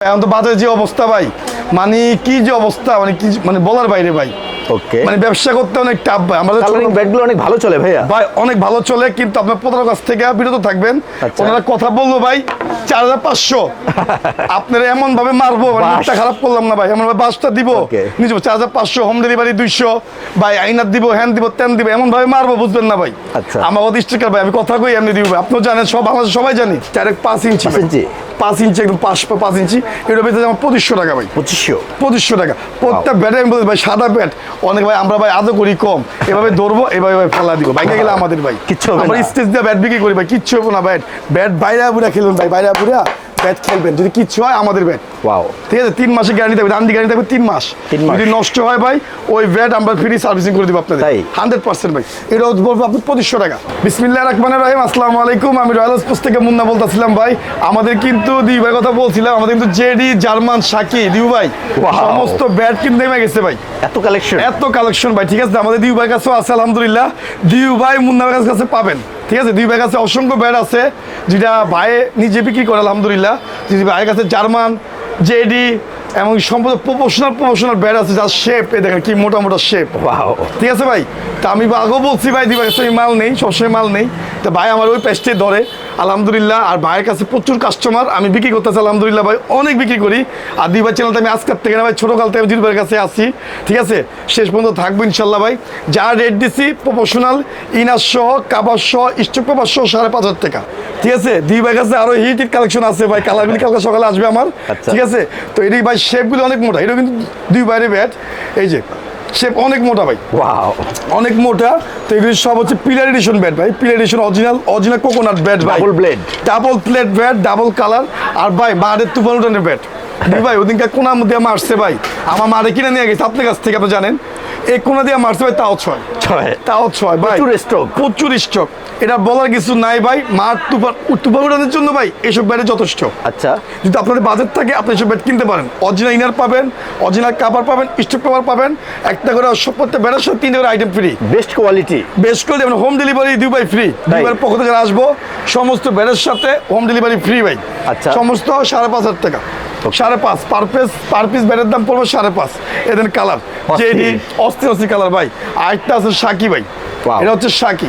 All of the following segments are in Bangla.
এখন তো বাজারে যে অবস্থা ভাই মানে কি যে অবস্থা মানে কি মানে বলার বাইরে ভাই। ওকে মানে ব্যবসা করতে অনেক টাফ ভাই। আমাদের কালারিং ছোট- অনেক ভালো চলে ভাইয়া? ভাই অনেক ভালো চলে কিন্তু আপনার প্রতারক কাছ থেকে বিরত থাকবেন। আচ্ছা। ওনারা কথা বলল ভাই চার হাজার পাঁচশো। আপনারা এমন ভাবে মারবো মানে মুখটা খারাপ করলাম না ভাই এমন ভাবে বাসটা দিব. নিজে চার হাজার পাঁচশো হোম ডেলিভারি দুইশো ভাই আইনার দিব হ্যান দিব তেন দিব এমন ভাবে মারবো বুঝবেন না ভাই। আচ্ছা। আমার স্টিকার ভাই আমি কথা কই এমনি দিব ভাই। আপনিও জানেন সব আমাদের সবাই জানি ডাইরেক্ট পাঁচ ইঞ্চি। পাঁচ ইঞ্চি? একদম পাঁচ পাঁচ ইঞ্চি। এটা ভিতরে আমার পঁচিশশো টাকা ভাই। পঁচিশশো? পঁচিশশো টাকা। প্রত্যেক ব্যাটে আমি বলি ভাই সাদা ব্যাট। অনেক ভাই আমরা ভাই আদৌ করি কম। এভাবে ধরবো এভাবে ভাই ফেলা দিব। বাইকে গেলে আমাদের ভাই। কিচ্ছু হবে আমরা স্টেজ দিয়ে ব্যাট বিক্রি করি ভাই কিচ্ছু হবে না ব্যাট। ব্যাট বাইরে বুড়া খেলুন ভাই বাইরে বুড়া ব্যাট খেলবেন যদি কিচ্ছু হয় আমাদের ব্যাট। ওয়াও ঠিক আছে তিন মাসের গ্যারান্টি থাকবে দান্ডি গ্যারান্টি থাকবে তিন মাস। যদি নষ্ট হয় ভাই ওই ব্যাট আমরা ফ্রি সার্ভিসিং করে দিব আপনাদের। তাই? হান্ড্রেড পার্সেন্ট ভাই। এটা বলব আপনি পঁচিশশো টাকা। বিসমিল্লাহ রহমান রাহিম আসসালামু আলাইকুম। আমি রয়্যাল স্পোর্টস থেকে মুন্না বলতেছিলাম ভাই। আমাদের কিন্তু দিউ ভাই কথা বলছিলাম আমাদের কিন্তু জেডি জার্মান সাকি দিউ ভাই। সমস্ত ব্যাট কিন্তু নেমে গেছে ভাই। এত কালেকশন এত কালেকশন ভাই ঠিক আছে? আমাদের দিউ ভাই কাছেও আছে আলহামদুলিল্লাহ। দিউ ভাই মুন্না ভাইয়ের কাছে পাবেন। ঠিক আছে দুই ভাইয়ের কাছে অসংখ্য ব্যাট আছে যেটা ভাই নিজে বিক্রি করে আলহামদুলিল্লাহ। যদি ভাইয়ের কাছে জার্মান জেডি এবং সম্পূর্ণ প্রফেশনাল প্রফেশনাল ব্যাট আছে যার শেপ এ দেখেন কি মোটা মোটা শেপ ঠিক আছে ভাই তা আমি আগেও বলছি ভাই দুই কাছে মাল নেই সবসময় মাল নেই। তা ভাই আমার ওই পেস্টে ধরে আলহামদুলিল্লাহ আর ভাইয়ের কাছে প্রচুর কাস্টমার আমি বিক্রি করতেছি আলহামদুলিল্লাহ ভাই অনেক বিক্রি করি। আর দুই ভাই চ্যানেলটা আমি আজকের থেকে না ভাই ছোটোকাল থেকে জির ভাইয়ের কাছে আসি ঠিক আছে? শেষ পর্যন্ত থাকব ইনশাল্লাহ ভাই। যা রেট দিছি প্রফেশনাল ইনার সহ কাবার সহ স্টক পেপার সহ সাড়ে পাঁচ হাজার টাকা ঠিক আছে? দুই ভাইয়ের কাছে আরও হিট হিট কালেকশন আছে ভাই কালারগুলি কালকে সকালে আসবে আমার আচ্ছা। ঠিক আছে? তো এটাই ভাই শেপগুলো অনেক মোটা এটা কিন্তু দুই বাইরে ব্যাট এই যে শেপ অনেক মোটা ভাই। ওয়াও অনেক মোটা তো এগুলি সব হচ্ছে পিলার এডিশন ব্যাট ভাই। Player edition original original coconut bat ভাই। Double blade double plate bat double colour আর ভাই মারের তুফান উঠানের ব্যাট ভাই ওদিনকার কোনার মধ্যে আমার আসছে ভাই। আমার মারে কিনে নিয়ে গেছে আপনার কাছ থেকে আপনি জানেন। এই কোনা দিয়ে মারছে ভাই তাও ছয়। ছয়। তাও ছয় ভাই। প্রচুর stock। প্রচুর স্টক এটা বলার কিছু নাই ভাই মার তুফান তুফান উঠানোর জন্য ভাই এসব ব্যাটে যথেষ্ট। আচ্ছা। যদি আপনাদের বাজেট থাকে আপনি এসব ব্যাট কিনতে পারেন। অরিজিনাল ইনার পাবেন অরিজিনাল কাভার পাবেন স্টক পেপার পাবেন একটা করে প্রত্যেক ব্যাটের সাথে তিনটে করে আইটেম ফ্রি বেস্ট কোয়ালিটি করে দেবেন হোম ডেলিভারি দিই ভাই ফ্রি দুইবার পক্ষ থেকে আসব সমস্ত ব্যাটের সাথে হোম ডেলিভারি ফ্রি ভাই। আচ্ছা। সমস্ত সাড়ে পাঁচ হাজার টাকা। সাড়ে পাঁচ। পার পিস পার পিস ব্যাটের দাম পড়বে সাড়ে পাঁচ। এদের কালার অস্থির। জেডি অস্থির অস্থির কালার ভাই। আরেকটা আছে সাকি ভাই. এটা হচ্ছে সাকি।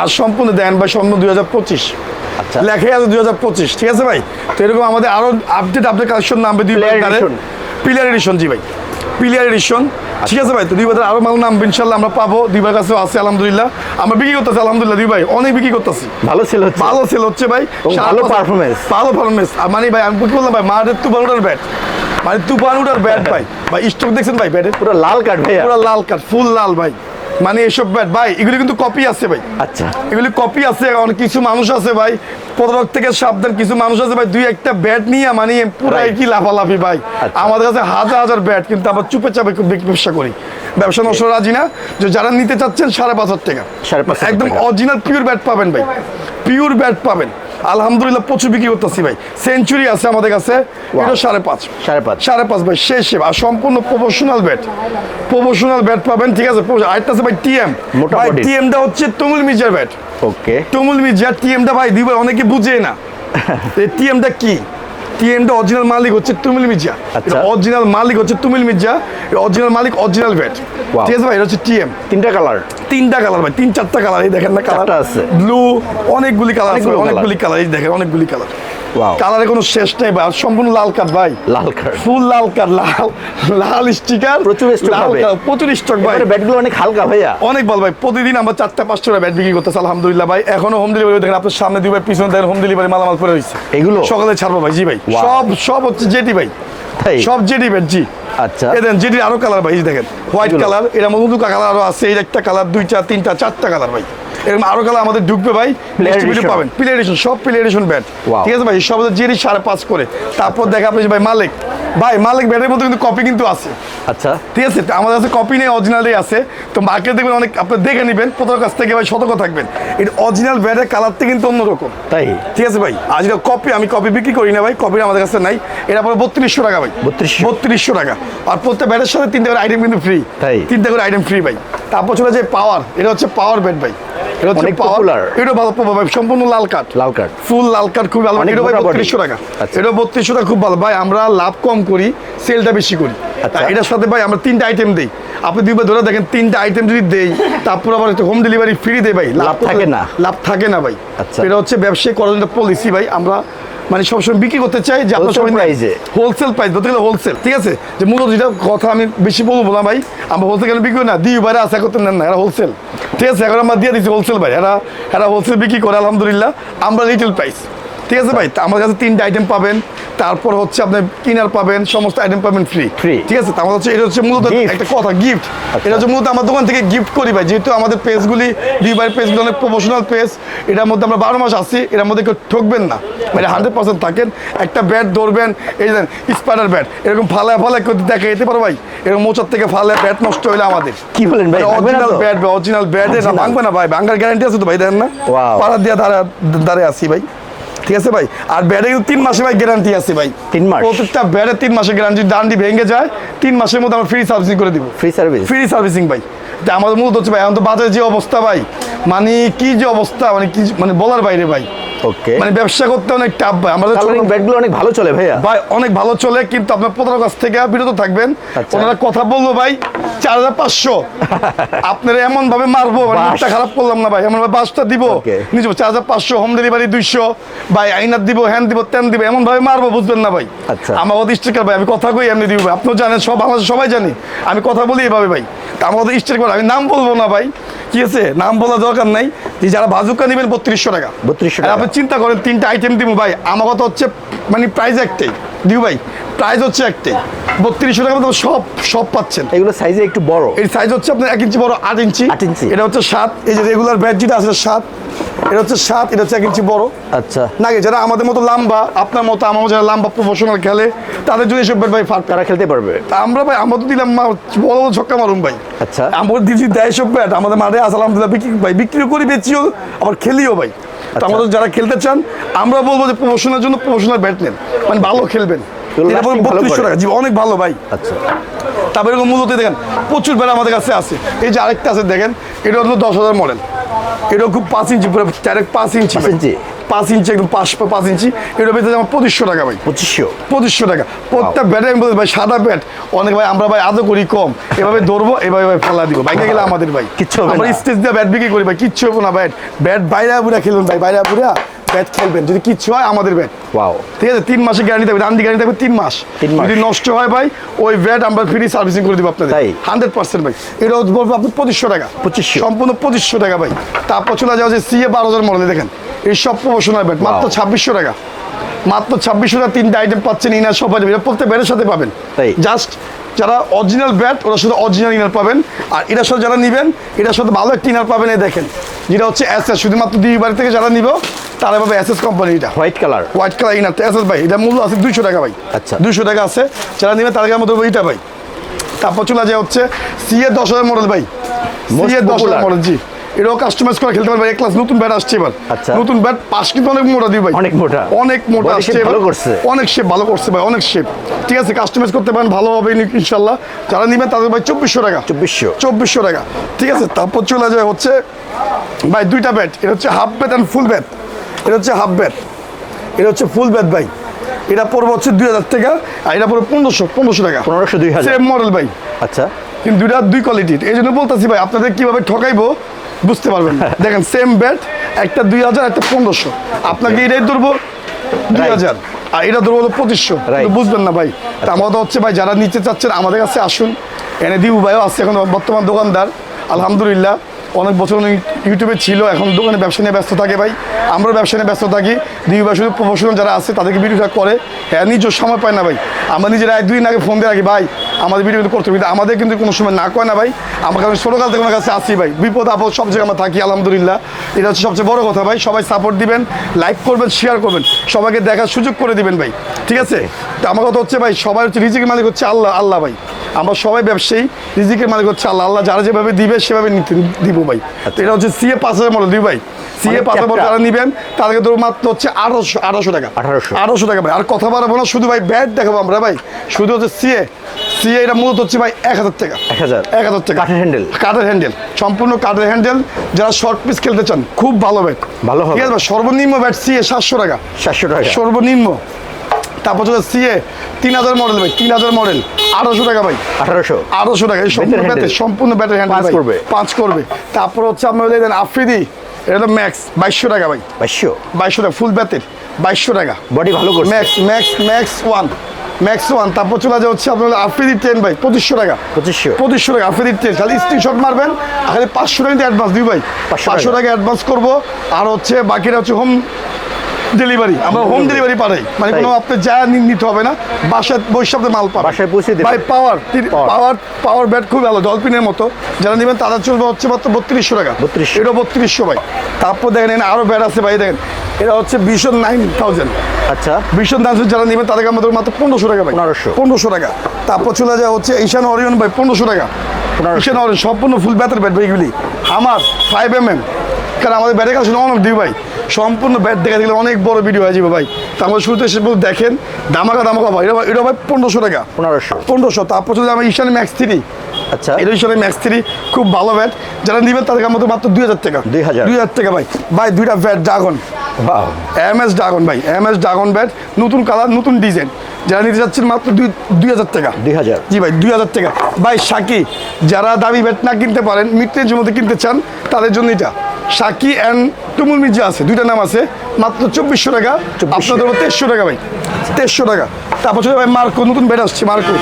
আর সম্পূর্ণ দেন ভাই সম্পূর্ণ দুই হাজার পঁচিশ। আচ্ছা। লেখাই আছে দুই হাজার পঁচিশ ঠিক আছে ভাই? তো এরকম আমাদের আরও আপডেট আপডেট কালেকশন নামবে দুই। পিলার এডিশন জি ভাই। পিলার এডিশন ঠিক আছে ভাই তো দুই ভাই আরও মাল নামবে ইনশাল্লাহ আমরা পাবো। দুই ভাইয়ের কাছেও আছে আলহামদুলিল্লাহ। আমরা বিক্রি করতেছি আলহামদুলিল্লাহ দুই ভাই। অনেক বিক্রি করতেছি। ভালো সেল হচ্ছে। ভালো সেল হচ্ছে ভাই। ভালো পারফরমেন্স ভালো পারফরমেন্স মানে ভাই আমি কি বললাম ভাই মাঠের তুফান উঠার ব্যাট মানে তুফান ব্যাট ভাই। ভাই স্টক দেখছেন ভাই ব্যাটের পুরো লাল কার্ড ভাই পুরো লাল কাঠ ফুল লাল ভাই। মানে এসব ব্যাট ভাই এগুলি কিন্তু কপি আছে ভাই। আচ্ছা। এগুলি কপি আছে অনেক কিছু মানুষ আছে ভাই প্রতারক থেকে সাবধান কিছু মানুষ আছে ভাই দুই একটা ব্যাট নিয়ে মানে পুরাই Right. কি লাফালাফি ভাই। আচ্ছা। আমাদের কাছে হাজার হাজার ব্যাট কিন্তু আমরা চুপে চাপে খুব ব্যবসা করি। ব্যবসা নষ্ট রাজি না। যে যারা নিতে চাচ্ছেন সাড়ে পাঁচ হাজার টাকা। একদম অরিজিনাল পিওর ব্যাট পাবেন ভাই। পিওর ব্যাট পাবেন। আলহামদুলিল্লাহ প্রচুর বিক্রি করতেছি ভাই। সেঞ্চুরি আছে আমাদের কাছে। এটা সাড়ে পাঁচ। সাড়ে পাঁচ। সাড়ে পাঁচ ভাই শেষ আর সম্পূর্ণ প্রফেশনাল ব্যাট প্রফেশনাল ব্যাট পাবেন ঠিক আছে? আরেকটা আছে ভাই টিএম ভাই। টিএমটা হচ্ছে তুমুল মির্জার ব্যাট ওকে তুমুল মির্জার টিএমটা ভাই দিবে অনেকে বুঝে না। এই টিএমটা কি? টিএমটা অরিজিনাল মালিক হচ্ছে তুমিল মির্জা। আচ্ছা। অরিজিনাল মালিক হচ্ছে তুমিল মির্জা অরিজিনাল মালিক অরিজিনাল ব্যাট ঠিক আছে ভাই এটা হচ্ছে টিএম তিনটা কালার তিনটা কালার ভাই তিন চারটা কালার এই দেখেন না কালার আছে। ব্লু অনেকগুলি কালার আছে অনেকগুলি কালার এই দেখেন অনেকগুলি কালার. কালারের কোনো শেষ নেই ভাই সম্পূর্ণ লাল কাঠ ভাই। লাল কার্ড ফুল লাল কাঠ লাল লাল স্টিকার প্রচুর লাল প্রচুর স্টক ভাই। ব্যাটগুলো অনেক হালকা ভাইয়া। অনেক ভালো ভাই প্রতিদিন আমরা চারটা পাঁচটা ব্যাট বিক্রি করতেছি আলহামদুলিল্লাহ ভাই। এখনও হোম ডেলিভারি দেখেন আপনার সামনে দুই ভাই পিছনে দেখেন হোম ডেলিভারি মালামাল পরে রয়েছে। এগুলো? সকালে ছাড়বো ভাই জি ভাই. সব সব হচ্ছে জেটি ভাই। সব জেটি ভাই জি। আচ্ছা। এ দেন জেটির আরও কালার ভাই দেখেন। হোয়াইট কালারের মধ্যে দুটো কালার আরও আছে এই একটা কালার দুইটা তিনটা চারটা কালার ভাই। এরকম আরও কালার আমাদের ঢুকবে ভাই পাবেন। প্লে এডিশন সব প্লে এডিশন ব্যাট ঠিক আছে ভাই সব জেরি সাড়ে পাঁচ করে। তারপর দেখা আপনি ভাই মালিক। ভাই মালিক ব্যাটের মধ্যে কিন্তু কপি কিন্তু আছে। আচ্ছা। ঠিক আছে আমাদের কাছে কপি নেই অরিজিনালই আছে। তো মার্কেট দেখবেন অনেক আপনি দেখে নেবেন প্রথম কাছ থেকে ভাই সতর্ক থাকবেন। এর অরিজিনাল ব্যাটের কালারটা কিন্তু অন্যরকম। তাই? ঠিক আছে ভাই আজ কপি আমি কপি বিক্রি করি না ভাই কপি আমাদের কাছে নাই। এটা পরে বত্রিশশো টাকা ভাই। 3200 বত্রিশশো টাকা। আর প্রত্যেক ব্যাটের সাথে তিনটা করে আইটেম কিন্তু ফ্রি তাই? তিনটা করে আইটেম ফ্রি ভাই। তারপর চলে যায় পাওয়ার এটা হচ্ছে পাওয়ার ব্যাট ভাই। অনেক পাওয়ার এটা ভালো সম্পূর্ণ লাল কাঠ। লাল কাঠ। ফুল লাল কাঠ খুব ভালো। এটা ভাই বত্রিশশো টাকা। আচ্ছা। এটা বত্রিশশো টাকা খুব ভালো। ভাই আমরা লাভ কম করি সেলটা বেশি করি। আচ্ছা। এটার সাথে ভাই আমরা তিনটা আইটেম দিই। আপনি দুইবার ধরে দেখেন তিনটা আইটেম যদি দেই তারপর আবার হোম ডেলিভারি ফ্রি দেয় ভাই লাভ থাকে না। লাভ থাকে না ভাই। আচ্ছা। এটা হচ্ছে ব্যবসায়ী করার পলিসি ভাই। আমরা মানে সবসময় বিক্রি করতে চাই যে আপনার সবাই price হোলসেল প্রাইস বলতে গেলে হোলসেল ঠিক আছে? যে মূলত যেটা কথা আমি বেশি বলব না ভাই আমরা হোলসেল কেন বিক্রি না? দিই বাইরে আশা করতে নেন না এরা হোলসেল ঠিক আছে এখন আমরা দিয়ে দিচ্ছি হোলসেল ভাই এরা এরা হোলসেল বিক্রি করে আলহামদুলিল্লাহ। আমরা রিটেল প্রাইস ঠিক আছে ভাই? আমার কাছে তিনটা আইটেম পাবেন। তারপর হচ্ছে আপনি কিনার পাবেন সমস্ত আইটেম পাবেন ফ্রি Free। ঠিক আছে? আমার হচ্ছে এটা হচ্ছে মূলত একটা কথা গিফট এটা হচ্ছে মূলত আমার দোকান থেকে গিফট করি ভাই। যেহেতু আমাদের পেজগুলি দুই বাইরের পেজগুলি অনেক প্রফেশনাল পেজ এটার মধ্যে আমরা বারো মাস আসি এটার মধ্যে কেউ ঠকবেন না। মানে হান্ড্রেড পার্সেন্ট থাকেন। একটা ব্যাট ধরবেন এই যে স্পাইডার ব্যাট এরকম ফালায় ফালায় করতে দেখা যেতে পারো ভাই। এরকম মোচার থেকে ফালায় ব্যাট নষ্ট হইলে আমাদের। কি বলেন ভাই? অরিজিনাল? ব্যাট অরিজিনাল ব্যাট না ভাঙবে না ভাই। ভাঙার গ্যারান্টি আছে তো ভাই দেন না. পাড়া দিয়ে দাঁড়া দাঁড়িয়ে আসি ভাই। ঠিক আছে ভাই? আর ব্যাটে কিন্তু তিন মাসে ভাই গ্যারান্টি আছে ভাই। তিন মাস? প্রত্যেকটা ব্যাটে তিন মাসে গ্যারান্টি ডান্ডি ভেঙে যায় তিন মাসের মধ্যে আমরা ফ্রি সার্ভিসিং করে দিব। ফ্রি সার্ভিস ফ্রি সার্ভিসিং ভাই। তা আমাদের মূলত হচ্ছে ভাই এখন তো বাজারে যে অবস্থা ভাই। মানে কি যে অবস্থা মানে কি মানে বলার বাইরে ভাই। ওকে মানে ব্যবসা করতে অনেক টাফ ভাই। আমাদের কালারিং ব্যাটগুলো অনেক ভালো চলে ভাইয়া। ভাই অনেক ভালো চলে কিন্তু আপনার প্রতারক কাছ থেকে বিরত থাকবেন। আচ্ছা। ওনারা কথা বলব ভাই চার হাজার পাঁচশো। আপনারা এমন ভাবে মারবো মানে মুখটা খারাপ করলাম না ভাই এমন ভাবে বাসটা দিব. নিজে চার হাজার পাঁচশো হোম ডেলিভারি দুইশো ভাই আইনার দিব হ্যান দিব তেন দিব এমন ভাবে মারবো বুঝবেন না ভাই। আচ্ছা। আমার কথা ভাই আমি কথা কই এমনি দিব ভাই। আপনিও জানেন সব বাংলাদেশ সবাই জানি। আমি কথা বলি এভাবে ভাই। তা আমার করে আমি নাম বলব না ভাই। কি আছে? নাম বলার দরকার নাই। যে যারা বাজুকা নেবেন বত্রিশশো টাকা। বত্রিশশো টাকা। আপনি চিন্তা করেন তিনটা আইটেম দিব ভাই। আমার কথা হচ্ছে মানে প্রাইস একটাই। দিউ ভাই প্রাইস হচ্ছে একটাই। বত্রিশশো টাকা মতো সব সব পাচ্ছেন। এগুলো সাইজে একটু বড়। এর সাইজ হচ্ছে আপনার এক ইঞ্চি বড় আট ইঞ্চি। আট ইঞ্চি। এটা হচ্ছে সাত এই যে রেগুলার ব্যাট যেটা আছে সাত এটা হচ্ছে সাত এটা হচ্ছে এক ইঞ্চি বড়। আচ্ছা। না যারা আমাদের মতো লম্বা আপনার মতো আমার মতো যারা লম্বা প্রফেশনাল খেলে তাদের জন্য এসব ভাই ফাট তারা খেলতে পারবে। তা আমরা ভাই আমরা তো দিলাম মা- বড় বড় ছক্কা মারুম ভাই। আচ্ছা। আমার দিদি দেয় সব ব্যাট আমাদের মাঠে আসলে আলহামদুলিল্লাহ বিক্রি ভাই বিক্রিও করি বেচিও আবার খেলিও ভাই। তো আচ্ছা। আমাদের যারা খেলতে চান আমরা বলব যে প্রমোশনের জন্য প্রমোশনের ব্যাট নেন। মানে ভালো খেলবেন। এটা lasting ভালো বত্রিশশো টাকা জি অনেক ভালো ভাই। আচ্ছা। তারপরে এরকম মূলত দেখেন প্রচুর বেড়া আমাদের কাছে আছে। এই যে আরেকটা আছে দেখেন এটা হলো দশ হাজার মডেল এটাও খুব পাঁচ ইঞ্চি পুরো ডাইরেক্ট পাঁচ ইঞ্চি ইঞ্চি? পাঁচ ইঞ্চি একদম পাঁচ পাঁচ ইঞ্চি। এটা বেঁচে আমার পঁচিশশো টাকা ভাই। পঁচিশশো? পঁচিশশো টাকা। প্রত্যেক ব্যাটে আমি বলি ভাই সাদা ব্যাট। অনেক ভাই আমরা ভাই আদৌ করি কম। এভাবে ধরবো এভাবে ভাই ফেলা দিব। বাইকে গেলে আমাদের ভাই। কিচ্ছু হবে আমরা স্টেজ দিয়ে ব্যাট বিক্রি করি ভাই কিচ্ছু হব না ব্যাট। ব্যাট বাইরে বুড়া খেলুন ভাই বাইরে বুড়া। ব্যাট খেলবেন যদি কিচ্ছু হয় আমাদের ব্যাট। ওয়াও ঠিক আছে তিন মাসের গ্যারান্টি থাকবে রান্দি গ্যারান্টি থাকবে তিন মাস। তিন মাস। যদি নষ্ট হয় ভাই ওই ব্যাট আমরা ফ্রি সার্ভিসিং করে দিব আপনাদের। তাই? হান্ড্রেড পার্সেন্ট ভাই। এটা বলব আপনি পঁচিশশো টাকা। 2500 সম্পূর্ণ পঁচিশশো টাকা ভাই। তারপর চলে যাওয়া যে সিএ বারো হাজার মডেলে দেখেন। এই সব প্রমোশনাল ব্যাট মাত্র. ছাব্বিশশো টাকা। মাত্র ছাব্বিশশো টাকা তিনটা আইটেম পাচ্ছেন ইনার সব পাবেন এটা প্রত্যেক ব্যাটের সাথে পাবেন। তাই? জাস্ট যারা অরিজিনাল ব্যাট ওরা শুধু অরিজিনাল ইনার পাবেন। আর এটার সাথে যারা নেবেন এটার সাথে ভালো একটা ইনার পাবেন এই দেখেন। যেটা হচ্ছে এস শুধুমাত্র দুই বাড়ি থেকে যারা নিব তারা পাবে এস এস কোম্পানি এটা। White colour white colour inner S S ভাই এটা মূল্য আছে দুইশো টাকা ভাই। আচ্ছা। দুইশো টাকা আছে যারা নেবে তাদের মধ্যে এইটা ভাই। তারপর চলে যায় হচ্ছে সিএ দশ হাজার মডেল ভাই। সিএ দশ হাজার। মডেল জি। এটাও কাস্টমাইজ করে খেলতে পারবে এক ক্লাস নতুন ব্যাট আসছে এবার। আচ্ছা। নতুন ব্যাট পাশ কিন্তু অনেক মোটা ভাই। অনেক মোটা। অনেক মোটা আসছে ভালো করছে। অনেক শেপ ভালো করছে ভাই অনেক শেপ ঠিক আছে কাস্টমাইজ করতে পারেন ভালো হবে ইনশাল্লাহ। যারা নেবেন তাদের ভাই চব্বিশশো টাকা। চব্বিশশো। চব্বিশশো টাকা। ঠিক আছে তারপর চলে যায় হচ্ছে ভাই দুইটা ব্যাট এটা হচ্ছে half bat and full bat এটা হচ্ছে হাফ ব্যাট এটা হচ্ছে ফুল ব্যাট ভাই। এটা পড়বে হচ্ছে দুই হাজার টাকা আর এটা পড়বে পনেরোশো পনেরোশো টাকা। পনেরোশো দুই হাজার। সেম মডেল ভাই। আচ্ছা। কিন্তু দুইটা দুই কোয়ালিটির এই জন্য বলতেছি ভাই আপনাদের কীভাবে ঠকাইবো বুঝতে পারবেন। দেখেন সেম ব্যাট একটা দুই হাজার একটা পনেরোশো। আপনাকে এটাই ধরবো দুই হাজার আর এটা ধরবো হলো পঁচিশশো. বুঝবেন না ভাই। তা আমাদের হচ্ছে ভাই যারা নিচে চাচ্ছেন আমাদের কাছে আসুন। এনে দিবু ভাইও আছে এখন বর্তমান দোকানদার। আলহামদুলিল্লাহ। অনেক বছর ইউটিউবে ছিল, এখন দোকানে ব্যবসা নিয়ে ব্যস্ত থাকে ভাই। আমরাও ব্যবসা নিয়ে ব্যস্ত থাকি। দিবু ভাই শুধু প্রফেশনাল যারা আছে, তাদেরকে ভিডিওটা করে। হ্যাঁ নিজের সময় পায় না ভাই। আমরা নিজেরা দুই আগে ফোন দিয়ে রাখি, ভাই, আমাদের ভিডিও কিন্তু করতে। কিন্তু আমাদের কিন্তু কোনো সময় না কয় না ভাই। আমার কাছে ছোটোকাল থেকে আমার কাছে আসি ভাই। বিপদ আপদ সব জায়গায় আমরা থাকি, আলহামদুলিল্লাহ। এটা হচ্ছে সবচেয়ে বড় কথা ভাই। সবাই সাপোর্ট দিবেন লাইক করবেন শেয়ার করবেন। সবাইকে দেখার সুযোগ করে দিবেন ভাই। ঠিক আছে? তো আমার কথা হচ্ছে ভাই, সবাই হচ্ছে রিজিকের মালিক হচ্ছে আল্লাহ আল্লাহ ভাই। আমরা সবাই ব্যবসায়ী রিজিকের মালিক হচ্ছে আল্লাহ। আল্লাহ যারা যেভাবে দিবে সেভাবে নিতে দিব ভাই। তো এটা হচ্ছে সিএ পাঁচ হাজার মডেল দিব ভাই। সিএ অনেক পাঁচ হাজার। যারা নিবেন তাদেরকে ধরো মাত্র হচ্ছে আঠারোশো আঠারোশো টাকা। 1800 আঠারোশো টাকা ভাই। আর কথা বাড়াবো না শুধু ভাই ব্যাট দেখাবো আমরা ভাই। শুধু হচ্ছে সিএ সিএ এটা মূলত হচ্ছে ভাই এক হাজার টাকা। এক হাজার। এক হাজার টাকা। কাঠের হ্যান্ডেল কাঠের হ্যান্ডেল সম্পূর্ণ কাঠের হ্যান্ডেল যারা শর্ট পিস খেলতে চান খুব ভালো ব্যাট ভালো হবে। ঠিক আছে সর্বনিম্ন ব্যাট সিএ সাতশো টাকা। সাতশো টাকা। সর্বনিম্ন। তারপর হচ্ছে সিএ তিন হাজার মডেল ভাই তিন হাজার মডেল আঠারোশো টাকা ভাই। আঠারোশো? আঠারোশো টাকা সম্পূর্ণ। ব্যাটের সম্পূর্ণ ব্যাটের হ্যান্ডেল পাঁচ করবে। পাঁচ করবে। তারপর হচ্ছে আপনার দেন আফ্রিদি এটা হলো ম্যাক্স বাইশশো টাকা ভাই। বাইশশো? বাইশশো টাকা ফুল ব্যাটের বাইশশো টাকা। বডি ভালো করছে। Max max max one max one তারপর চলে যাচ্ছে হচ্ছে আপনার আফ্রিদি টেন ভাই পঁচিশশো টাকা। পঁচিশশো? পঁচিশশো টাকা আফ্রিদি টেন খালি স্ক্রিনশট মারবেন আর খালি পাঁচশো টাকা অ্যাডভান্স দিই ভাই। 500 পাঁচশো টাকা। অ্যাডভান্স করব। আর হচ্ছে বাকিটা হচ্ছে হোম ডেলিভারি আমরা হোম ডেলিভারি পাঠাই। মানে কোনো আপনি যা নিতে হবে না বাসায় বৈশাখে মাল পাবেন বাসায় পৌঁছে দেবে? ভাই পাওয়ার পাওয়ার পাওয়ার ব্যাট খুব ভালো ডলফিনের মতো। যারা নেবেন তাদের চলবে হচ্ছে মাত্র বত্রিশশো টাকা। 3200 এটা বত্রিশশো ভাই। তারপর দেখেন আরও ব্যাট আছে ভাই দেখেন। এটা হচ্ছে বিশন নাইন থাউজেন্ড আচ্ছা। ভীষণ ডান্স যারা নেবেন তাদেরকে আমাদের মাত্র পনেরোশো টাকা ভাই। 1500 পনেরোশো টাকা। তারপর চলে যাওয়া হচ্ছে ঈশান অরিয়ন ভাই পনেরোশো টাকা। 1500 ঈশান অরিয়ন সম্পূর্ণ ফুল ব্যাটের ব্যাট ভাইগুলি আমার ফাইভ এম এম কারণ আমাদের ব্যাটের কাছে অনেক দিই ভাই। সম্পূর্ণ ব্যাট দেখা গেলে অনেক বড় ভিডিও হয়ে যাবে ভাই। তারপর শুরুতে সে বলতে দেখেন দামাকা দামাকা ভাই এটা ভাই- এটা ভাই পনেরোশো টাকা। পনেরোশো। পনেরোশো। তারপর চলে যাবে ঈশান ম্যাক্স থ্রি আচ্ছা। এটা ঈশানের ম্যাক্স থ্রি খুব ভালো ব্যাট যারা নেবেন তাদেরকে মতো মাত্র দুই হাজার টাকা। 2000 দুই হাজার টাকা ভাই। ভাই দুইটা bat dragon M S dragon ভাই এম এস ড্রাগন ব্যাট নতুন কালার নতুন ডিজাইন যারা নিতে যাচ্ছেন মাত্র দুই দুই হাজার টাকা। 2000 জি ভাই দুই হাজার টাকা। ভাই সাকি যারা দামি ব্যাট না কিনতে পারেন মিট্রের জন্য কিনতে চান তাদের জন্য এটা। সাকি অ্যান্ড তুমুল মির্জা আছে দুইটা নাম আছে মাত্র চব্বিশশো টাকা। 2400 আপনাদের তেইশশো টাকা ভাই তেইশশো টাকা। তারপর চলে ভাই মার্কো নতুন ব্যাট আসছে মার্কো।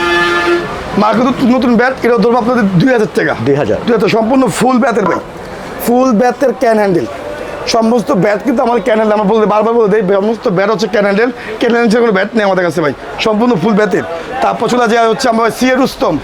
মার্কো নতুন- নতুন ব্যাট এটা ধরবো আপনাদের দুই হাজার টাকা। 2000 দুই হাজার সম্পূর্ণ ফুল ব্যাটের ভাই। ফুল ব্যাটের ক্যান হ্যান্ডেল সমস্ত ব্যাট কিন্তু আমার ক্যানেল আমরা বলতে বারবার বলে দিই সমস্ত ব্যাট হচ্ছে ক্যান হ্যান্ডেল ক্যান হ্যান্ডেল কোনো ব্যাট নেই আমাদের কাছে ভাই সম্পূর্ণ ফুল ব্যাটের তারপর চলে যায় হচ্ছে আমরা সিএ রুস্তম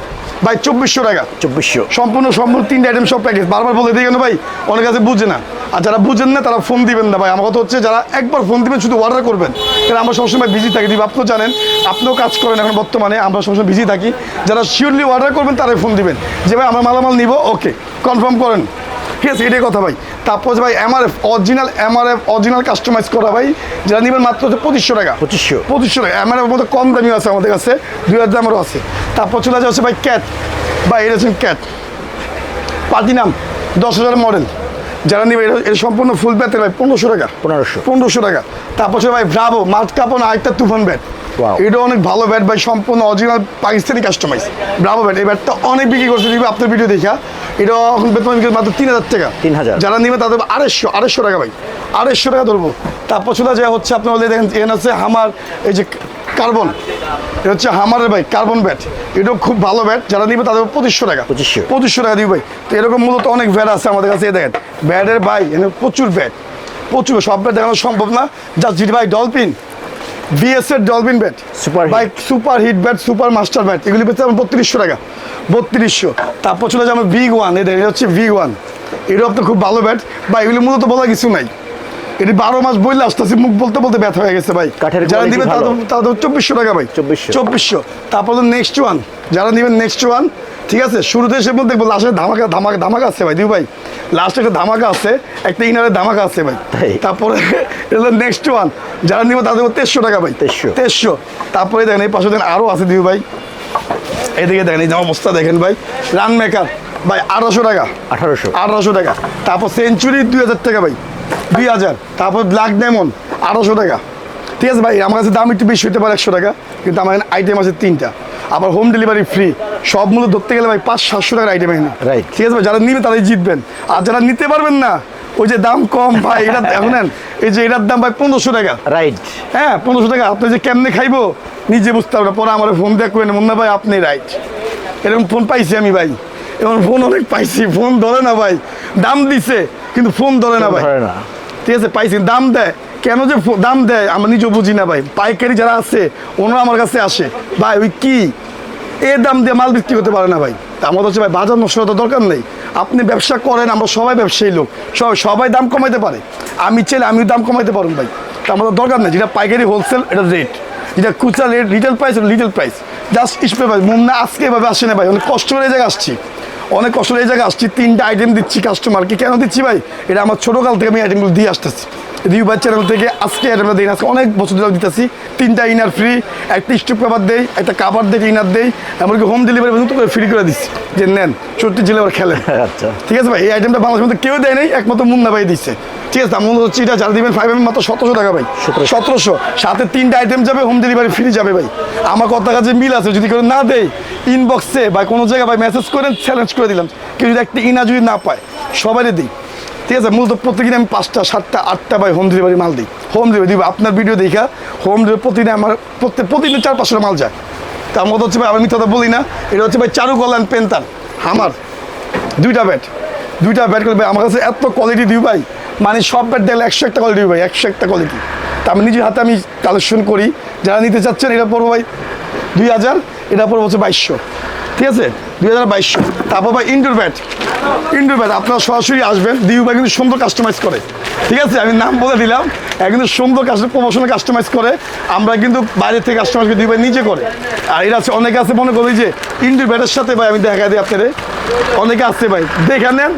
ভাই চব্বিশশো টাকা। চব্বিশশো। সম্পূর্ণ সম্পূর্ণ তিনটে আইটেম সব প্যাকেজ বারবার বলে দিই কেন ভাই অনেক কাছে বুঝে না। আর যারা বুঝেন না তারা ফোন দিবেন না ভাই। আমার কথা হচ্ছে যারা একবার ফোন দিবেন শুধু অর্ডার করবেন। কারণ আমরা সবসময় বিজি থাকি। দিব আপনিও জানেন আপনিও কাজ করেন এখন বর্তমানে আমরা সবসময় বিজি থাকি। যারা শিওরলি অর্ডার করবেন তারাই ফোন দিবেন। যে ভাই আমরা মালামাল নিব ওকে কনফার্ম করেন। ঠিক আছে এটাই কথা ভাই। তারপর ভাই MRF original MRF original customise করা ভাই যারা নেবেন মাত্র হচ্ছে পঁচিশশো টাকা। পঁচিশশো। পঁচিশশো টাকা। এমআরএফ মধ্যে কম দামিও আছে আমাদের কাছে দুই হাজার দামেরও আছে। তারপর চলে যাচ্ছে ভাই ক্যাট বা এটা হচ্ছে ক্যাট প্লাটিনাম দশ হাজার মডেল যারা নেবে এটা সম্পূর্ণ ফুল ব্যাটের ভাই পনেরোশো টাকা। পনেরোশো। পনেরোশো টাকা। তারপর হচ্ছে ভাই ব্রাভো মাঠ কাপন আরেকটা তুফান ব্যাট. এটা অনেক ভালো ব্যাট ভাই সম্পূর্ণ original Pakistani customise Bravo bat এই ব্যাটটা অনেক বিক্রি করছে। দিবে আপনার ভিডিও দেখা। এটা এখন বেতন মাত্র তিন হাজার টাকা। 3000 যারা নেবে তাদের আড়াইশো আড়াইশো টাকা ভাই। আড়াইশো টাকা ধরবো। তারপর চলে যায় হচ্ছে আপনার বলে দেখেন এখানে আছে হামার এই যে কার্বন। এটা হচ্ছে হামারের ভাই কার্বন ব্যাট। এটাও খুব ভালো ব্যাট। যারা নিবে তাদের পঁচিশশো টাকা। পঁচিশশো। পঁচিশশো টাকা দিবে ভাই। তো এরকম মূলত অনেক ব্যাট আছে আমাদের কাছে। দেখেন ব্যাটের ভাই এখানে প্রচুর ব্যাট। প্রচুর সব ব্যাট দেখানো সম্ভব না। জাস্ট জিটি ভাই Dolphin BS Dolphin bat super bike super hit bat super master bat এগুলি পেতে আমার বত্রিশশো টাকা। বত্রিশশো। তারপর চলে যাবে বিগ ওয়ান এটা হচ্ছে বিগ ওয়ান এটাও আপনার খুব ভালো ব্যাট বা এগুলি মূলত বলা কিছু নাই। এটি বারো মাস বইলে আসতেছে মুখ বলতে বলতে ব্যথা হয়ে গেছে ভাই। যারা দিবে। তাদের চব্বিশশো টাকা ভাই। 2400 চব্বিশশো। তারপর নেক্সট ওয়ান যারা নেবেন নেক্সট ওয়ান ঠিক আছে? শুরুতে সে মধ্যে দেখব লাস্টে ধামাকা ধামাকা ধামাকা আছে ভাই দিউ ভাই। লাস্টে একটা ধামাকা আছে একটা ইনারের ধামাকা আছে ভাই। তারপরে এটা নেক্সট ওয়ান যারা নিবে তাদের তেইশশো টাকা ভাই। 2300 তেইশশো। তারপরে দেখেন এই পাশে দেখেন আরও আছে দিউ ভাই। এদিকে দেখেন এই যে অবস্থা দেখেন ভাই। রান মেকার ভাই আঠারোশো টাকা। আঠারোশো। আঠারোশো টাকা। তারপর সেঞ্চুরি দুই হাজার টাকা ভাই। দুই হাজার তারপর ব্ল্যাক ডায়মন্ড আঠারোশো টাকা। ঠিক আছে ভাই আমার কাছে দাম একটু বেশি হতে পারে একশো টাকা কিন্তু আমার এখানে আইটেম আছে তিনটা। আবার হোম ডেলিভারি ফ্রি সব মূল্য ধরতে গেলে ভাই পাঁচ সাতশো টাকার আইটেম এখানে। রাইট ঠিক আছে ভাই যারা নিবে তারাই জিতবেন। আর যারা নিতে পারবেন না ওই যে দাম কম ভাই এটা এখন এই যে এটার দাম ভাই পনেরোশো টাকা। রাইট হ্যাঁ পনেরোশো টাকা আপনি যে কেমনে খাইবো নিজে বুঝতে পারবেন পরে আমার ফোন করেন মুন্না ভাই আপনি রাইট এরকম ফোন পাইছি আমি ভাই। এরকম ফোন অনেক পাইছি ফোন ধরে না ভাই। দাম দিছে কিন্তু ফোন ধরে না ভাই। ঠিক আছে, পাইছি। দাম দেয়। কেন যে দাম দেয়, আমরা নিজেও বুঝি না ভাই। পাইকারি যারা আছে, ওনারা আমার কাছে আসে। ভাই, ওই কি? এ দাম দিয়ে মাল বিক্রি করতে পারে না ভাই। আমাদের হচ্ছে ভাই, বাজার নষ্ট দরকার নেই। আপনি ব্যবসা করেন, আমরা সবাই ব্যবসায়ী লোক। সবাই সবাই দাম কমাইতে পারে। আমি চাইলে আমিও দাম কমাইতে পারুন ভাই। তা আমাদের দরকার নেই। যেটা পাইকারি হোলসেল এটা রেট যেটা খুচরা rate retail price retail price just ইস্পে ভাই মুন্না আজকে এভাবে আসে না ভাই। অনেক কষ্ট করে জায়গায় আসছি। অনেক কষ্ট এই জায়গায় আসছি, তিনটা আইটেম দিচ্ছি কাস্টমারকে কেন দিচ্ছি ভাই? এটা আমার ছোটোকাল থেকে আমি আইটেমগুলো দিয়ে আসতেছি। রিউবার চ্যানেল থেকে আজকে আমরা দিই আজকে অনেক বছর ধরে দিতেছি। তিনটা ইনার ফ্রি একটা স্টুপ কাভার দেই একটা কাভার দেই ইনার দেই এমনকি হোম ডেলিভারি করে ফ্রি করে দিচ্ছি যে নেন চট্টি জেলে আবার খেলেন। আচ্ছা। ঠিক আছে ভাই এই আইটেমটা বাংলাদেশের মধ্যে কেউ দেয় নাই একমাত্র মুন্না ভাই দিচ্ছে ঠিক আছে আমার হচ্ছে এটা যারা দিবেন ফাইভ এম মাত্র সতেরোশো টাকা ভাই। 1700 সতেরোশো। সাথে তিনটা আইটেম যাবে হোম ডেলিভারি ফ্রি যাবে ভাই। আমার কথা কাছে মিল আছে যদি কেউ না দেয় ইনবক্সে বা কোনো জায়গায় ভাই মেসেজ করেন চ্যালেঞ্জ করে দিলাম। কেউ যদি একটা ইনা যদি না পায় সবারই দিই। ঠিক আছে, মূলত প্রত্যেকদিন আমি পাঁচটা, সাতটা, আটটা ভাই হোম ডেলিভারি মাল দিই। হোম ডেলিভারি দিব, আপনার ভিডিও দেখা হোম ডেলিভারি প্রতিদিন আমার প্রত্যেক প্রতিদিন চার পাঁচশো মাল যায়। তা আমার হচ্ছে ভাই, আমি কথা বলি না, এটা হচ্ছে ভাই চারু কল্যাণ পেন্তান আমার দুইটা ব্যাট দুইটা ব্যাট করে ভাই, আমার কাছে এত কোয়ালিটি দিই ভাই মানে সব ব্যাট দিলে একশো একটা কোয়ালিটি ভাই, একশো একটা কোয়ালিটি তা আমি নিজের হাতে আমি কালেকশন করি, যারা নিতে চাচ্ছেন, এটা পড়ব ভাই দুই হাজার, এটা পড়ব হচ্ছে বাইশশো। ঠিক আছে? দুই হাজার বাইশশো তারপর ভাই ইনডোর ব্যাট ইনডোর ব্যাট আপনারা সরাসরি আসবেন দিউ ভাই কিন্তু সুন্দর কাস্টমাইজ করে। ঠিক আছে? আমি নাম বলে দিলাম কিন্তু সুন্দর কাস্টমার প্রমোশনাল কাস্টমাইজ করে। আমরা কিন্তু বাইরে থেকে কাস্টমাইজ দিউ ভাই নিজে করে। আর এরা আছে, অনেকে আছে, মনে করি যে ইনডোর ব্যাটের সাথে ভাই আমি দেখা দিই আপনাদের। অনেকে আসছে ভাই, দেখে নেন।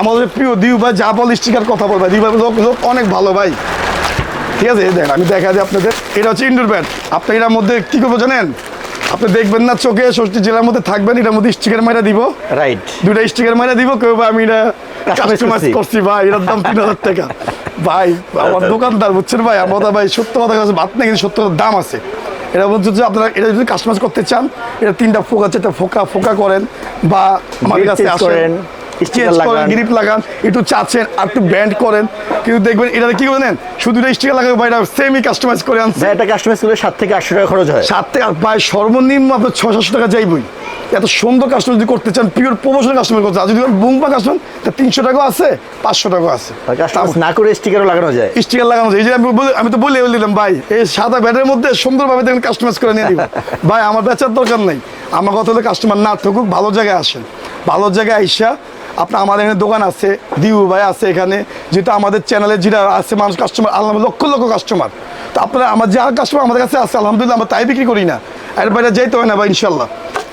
আমাদের প্রিয় দিউ ভাই, যা বল স্টিকার কথা বলবে দিউ ভাই লোক লোক অনেক ভালো ভাই। ঠিক আছে? দেখেন আমি দেখা দিই আপনাদের। এটা হচ্ছে ইনডোর ব্যাট আপনি এটার মধ্যে কী করব জানেন? আপনি দেখবেন না চোখে ষষ্ঠী জেলার মধ্যে থাকবেন এটার মধ্যে স্টিকার মারা দিব। রাইট দুটা স্টিকার মারা দিব কেউ আমি এটা কাস্টমাইজ করছি। ভাই এটার দাম তিন হাজার টাকা। ভাই আমার দোকানদার বুঝছেন ভাই আমার ভাই সত্য কথা কাছে ভাত নেই কিন্তু সত্য দাম আছে। এটা বলছে যে আপনারা এটা যদি কাস্টমাইজ করতে চান এটা তিনটা ফোকা চারটা ফোকা ফোকা করেন বা আমার Grip কাছে আসেন করেন লাগান। গ্রিপ লাগান একটু চাচ্ছেন আর একটু ব্যান্ড করেন। কিন্তু দেখবেন এটা কি নেন শুধু এটা স্টিকার লাগাবে ভাই এটা সেমই কাস্টমাইজ করে আনছে। এটা কাস্টমাইজ করলে সাত থেকে আটশো টাকা খরচ হয়। সাত থেকে ভাই সর্বনিম্ন আপনার ছয় সাতশো টাকা যাইবই। এত সুন্দর কাস্টমার যদি করতে চান পিওর কাস্টমার করতে আর যদি বুম্পা কাস্টমার তা তিনশো টাকা আছে পাঁচশো টাকা আছে। না করে স্টিকারও লাগানো যায়। স্টিকার লাগানো যায়। এই যে আমি আমি তো বলে বলে দিলাম ভাই এই সাদা ব্যাটের মধ্যে সুন্দরভাবে দেখেন কাস্টমাইজ করে নিয়ে ভাই আমার বেচার দরকার নেই। আমার কথা হলো কাস্টমার না থাকুক ভালো জায়গায় আসেন। ভালো জায়গায় আইসা আপনার আমাদের এখানে দোকান আছে দিউ ভাই আছে এখানে যেটা আমাদের চ্যানেলে যেটা আছে মানুষ কাস্টমার আল্লাহ লক্ষ লক্ষ কাস্টমার তো আপনারা আমার যা কাস্টমার আমাদের কাছে আছে আলহামদুলিল্লাহ আমরা তাই বিক্রি করি না। এর বাইরে যাইতে হয় না ভাই ইনশাল্লাহ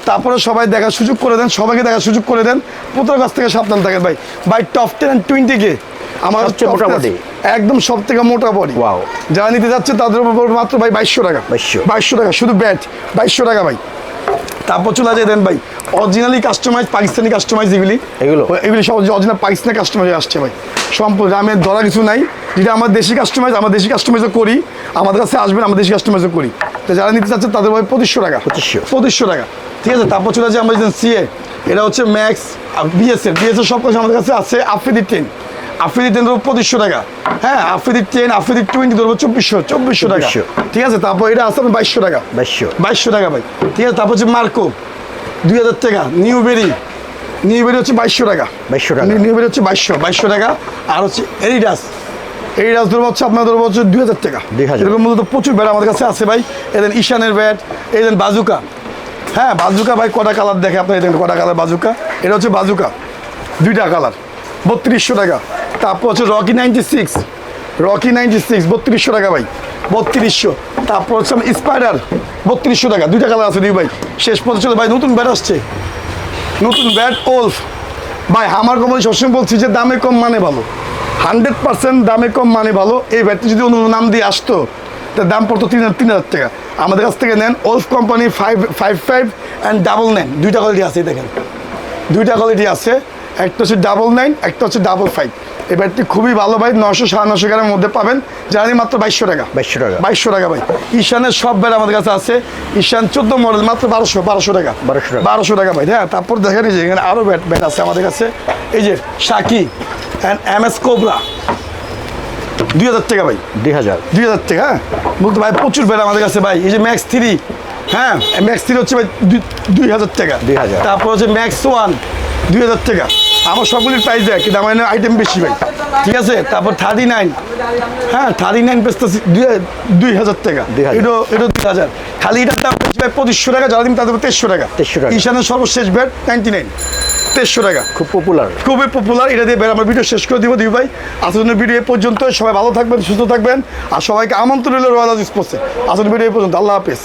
তারপরে সবাই দেখার সুযোগ করে দেন সবাইকে দেখার সুযোগ করে দেন। পুত্রের কাছ থেকে সাবধান থাকেন ভাই। ভাই টপ টেন অ্যান্ড টোয়েন্টিকে আমার সবচেয়ে top মোটা 10 body। একদম সব থেকে মোটা বডি. যারা নিতে যাচ্ছে তাদের উপর মাত্র ভাই বাইশশো টাকা। 2200 বাইশশো টাকা শুধু ব্যাট বাইশশো টাকা ভাই। তারপর চলে যায় দেন ভাই অরিজিনালি কাস্টমাইজ পাকিস্তানি কাস্টমাইজ এগুলি। এগুলো? এগুলি সব অরিজিনাল পাকিস্তানি কাস্টমাইজ আসছে ভাই। সম্পূর্ণ আমি ধরা কিছু নাই। যেটা আমার দেশি কাস্টমাইজ আমার দেশি কাস্টমাইজও করি। আমাদের কাছে আসবেন আমার দেশি কাস্টমাইজও করি। তো যারা নিতে চাচ্ছে তাদের ভাই পঁচিশশো টাকা। 2500 পঁচিশশো টাকা। ঠিক আছে তারপর চলে যায় আমরা সিএ এটা হচ্ছে ম্যাক্স বিএসএল বিএসএল সব কিছু আমাদের কাছে আছে আফ্রিদি টেন আফ্রিদি টেন ধরবো পঁচিশশো টাকা। হ্যাঁ আফ্রিদি টেন আফ্রিদি টোয়েন্টি ধরবো চব্বিশশো চব্বিশশো টাকা। ঠিক আছে তারপর এটা আছে আপনার বাইশশো টাকা। বাইশশো। বাইশশো টাকা ভাই। ঠিক আছে তারপর হচ্ছে মার্কো দুই হাজার টাকা। নিউ বেরি নিউ বেরি হচ্ছে বাইশশো টাকা। 2200 টাকা। নিউ বেরি হচ্ছে বাইশশো বাইশশো টাকা। আর হচ্ছে এরিডাস এরিডাস ধরবো হচ্ছে আপনার ধরবো হচ্ছে দুই হাজার টাকা। 2000 এরকম মূলত প্রচুর ব্যাট আমাদের কাছে আছে ভাই। এদের ঈশানের ব্যাট এদের বাজুকা হ্যাঁ বাজুকা ভাই কটা কালার দেখে আপনার দেখেন কটা কালার বাজুকা এটা হচ্ছে বাজুকা দুইটা কালার বত্রিশশো টাকা। তারপর হচ্ছে Rocky ninety six. Rocky ninety six, বত্রিশশো টাকা ভাই। বত্রিশশো। তারপর হচ্ছে স্পাইডার, বত্রিশশো টাকা। দুইটা কালার আছে দুই ভাই। শেষ পর্যন্ত ভাই নতুন ব্যাট আসছে। নতুন ব্যাট ওলফ ভাই, আমার কোম্পানি সবসময় বলছি যে দামে কম মানে ভালো। হান্ড্রেড পার্সেন্ট দামে কম মানে ভালো। এই ব্যাটটি যদি অন্য নাম দিয়ে আসতো, তার দাম পড়তো তিন তিন হাজার টাকা। আমাদের কাছ থেকে নেন Wolf company five five five and double নেন দুইটা কোয়ালিটি আছে দেখেন। দুইটা কোয়ালিটি আছে। একটা হচ্ছে ডাবল নাইন একটা হচ্ছে ডাবল ফাইভ এই ব্যাটটি খুবই ভালো ভাই নশো সাড়ে নশো গ্রামের মধ্যে পাবেন। জানি মাত্র বাইশশো টাকা। বাইশশো টাকা। বাইশশো টাকা ভাই। ঈশানের সব ব্যাট আমাদের কাছে আছে। ঈশান চোদ্দ মডেল মাত্র বারোশো বারোশো টাকা। বারোশো টাকা। বারোশো টাকা ভাই। হ্যাঁ তারপর দেখেন এই যে এখানে আরও ব্যাট ব্যাট আছে আমাদের কাছে। এই যে সাকি অ্যান্ড এম এস কোবরা। দুই হাজার টাকা ভাই। দুই হাজার। দুই হাজার টাকা হ্যাঁ। বলতে ভাই প্রচুর ব্যাট আমাদের কাছে ভাই। এই যে ম্যাক্স থ্রি হ্যাঁ ম্যাক্স থ্রি হচ্ছে ভাই দুই- দুই হাজার টাকা। 2000 তারপর হচ্ছে ম্যাক্স ওয়ান দুই হাজার টাকা। আমার সবগুলির প্রাইস দেয় কিন্তু আমার আইটেম বেশি ভাই। ঠিক আছে? তারপর থার্টি নাইন হ্যাঁ থার্টি নাইন পেসটা দুই হাজার টাকা। 2000 এটাও এটা দুই হাজার। খালি এটার দাম বেশি ভাই পঁচিশশো টাকা যারা দিন তাদের তেইশশো টাকা। 2300 টাকা। ঈশানের সর্বশেষ ব্যাট নাইনটি নাইন তেইশশো টাকা। খুব পপুলার খুবই পপুলার এটা দিয়ে আমার ভিডিও শেষ করে দিব দিউ ভাই। আসলে ভিডিও এ পর্যন্ত সবাই ভালো থাকবেন সুস্থ থাকবেন। আর সবাইকে আমন্ত্রণ রইল রয়্যাল স্পোর্টসে আসলে ভিডিও এ পর্যন্ত। আল্লাহ হাফেজ।